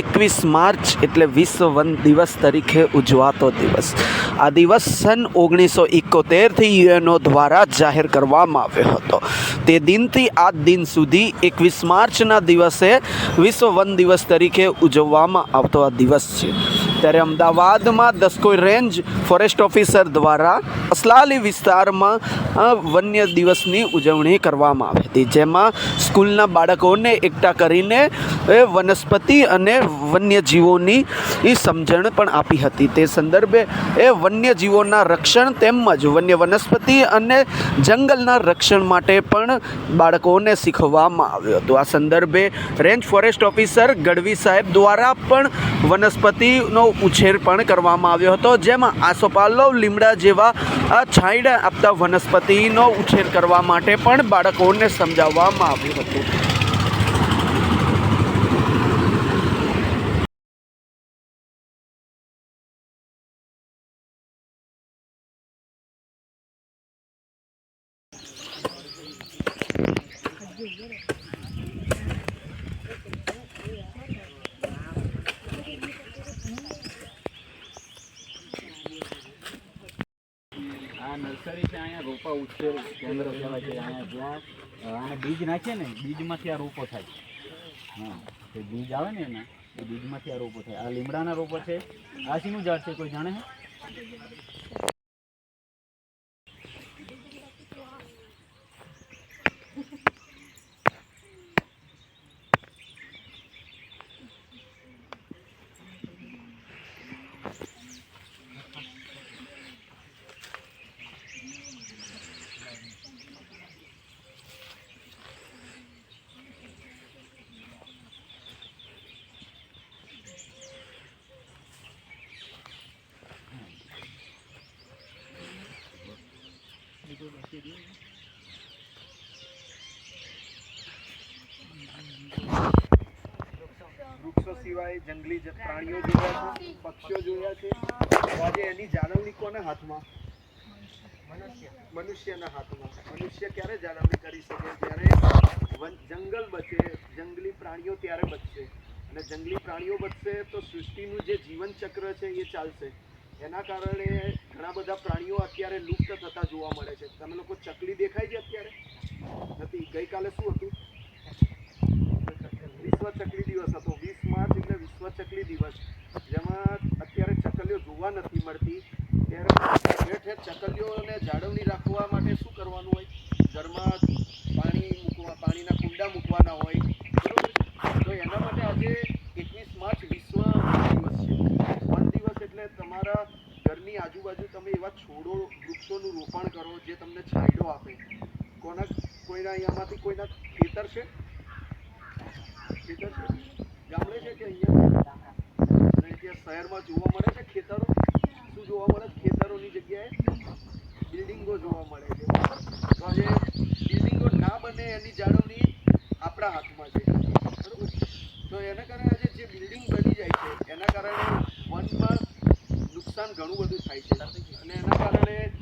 એકવીસ માર્ચ એટલે વિશ્વ વન દિવસ તરીકે ઉજવાતો દિવસ. આ દિવસ સન ઓગણીસો એકોતેરથી યુએનઓ દ્વારા જાહેર કરવામાં આવ્યો હતો. તે દિનથી આ દિન સુધી એકવીસ માર્ચના દિવસે વિશ્વ વન દિવસ તરીકે ઉજવવામાં આવતો આ દિવસ છે. ત્યારે અમદાવાદમાં દસકોઈ રેન્જ ફોરેસ્ટ ઓફિસર દ્વારા અસલાલી વિસ્તારમાં વન્ય દિવસની ઉજવણી કરવામાં આવી હતી, જેમાં સ્કૂલના બાળકોને એકઠા કરીને, એ, વનસ્પતિ અને વન્યજીવોની એ સમજણ પણ આપી હતી. તે સંદર્ભે, એ, વન્યજીવોના રક્ષણ તેમજ વન્ય વનસ્પતિ અને જંગલના રક્ષણ માટે પણ બાળકોને શીખવવામાં આવ્યું હતું. આ સંદર્ભે રેન્જ ફોરેસ્ટ ઓફિસર ગઢવી સાહેબ દ્વારા પણ વનસ્પતિનો ઉછેર પણ કરવામાં આવ્યો હતો, જેમાં આસોપાલવ લીમડા જેવા છાંયડા આપતા વનસ્પતિનો ઉછેર કરવા માટે પણ બાળકોને સમજાવવામાં આવ્યું હતું. આ નર્સરી છે, અહીંયા રોપા ઉછેર કેન્દ્ર કહેવાય છે, અહીંયા જ્યાં આને બીજ નાખીએ ને, બીજમાંથી આ રોપો થાય. હા તે બીજ આવે ને એના, એ બીજમાંથી આ રોપો થાય. આ લીમડાના રોપો છે. આ શીનું ઝાડ છે, કોઈ જાણે છે? જાળવણી કોના હાથમાં? મનુષ્યના હાથમાં. મનુષ્ય ક્યારે જાળવણી કરી શકે? જ્યારે જંગલ બચે, જંગલી પ્રાણીઓ ત્યારે બચશે. અને જંગલી પ્રાણીઓ બચશે તો સૃષ્ટિનું જે જીવન ચક્ર છે એ ચાલશે. એના કારણે ઘણા બધા પ્રાણીઓ અત્યારે લુપ્ત થતા જોવા મળે છે. તમે લોકો ચકલી દેખાય છે અત્યારે? નથી. ગઈકાલે શું હતું? વિશ્વ ચકલી દિવસ હતો. વીસ માર્ચ એટલે વિશ્વ ચકલી દિવસ જેમાં અત્યારે ચકલીઓ જોવા નથી મળતી ત્યારે ઠેર ઠેર ચકલીઓને જાળવણી રાખવા માટે શું કરવાનું હોય ઘરમાં પાણી મૂકવા પાણીના કુંડા મૂકવાના હોય બરોબર તો એના માટે આજે એકવીસ માર્ચ વિશ્વ વન દિવસ છે વન દિવસ એટલે તમારા ઘરની આજુબાજુ તમે એવા છોડો, વૃક્ષોનું રોપણ કરો જે તમને છાંયડો આપે. કોના, કોઈના અહીંયામાંથી કોઈના ખેતર છે? ખેતર છે? ગામડે છે કે અહીંયા? ત્યાં શહેરમાં જોવા મળે છે ખેતરો? શું જોવા મળે? છે? ખેતરોની જગ્યાએ બિલ્ડિંગો જોવા મળે છે. તો જે બિલ્ડિંગો ના બને એની જાળવણી આપણા હાથમાં છે બરોબર તો એના કારણે આજે જે બિલ્ડિંગ બની જાય છે એના કારણે વનમાં નુકસાન ઘણું બધું થાય છે. અને એના કારણે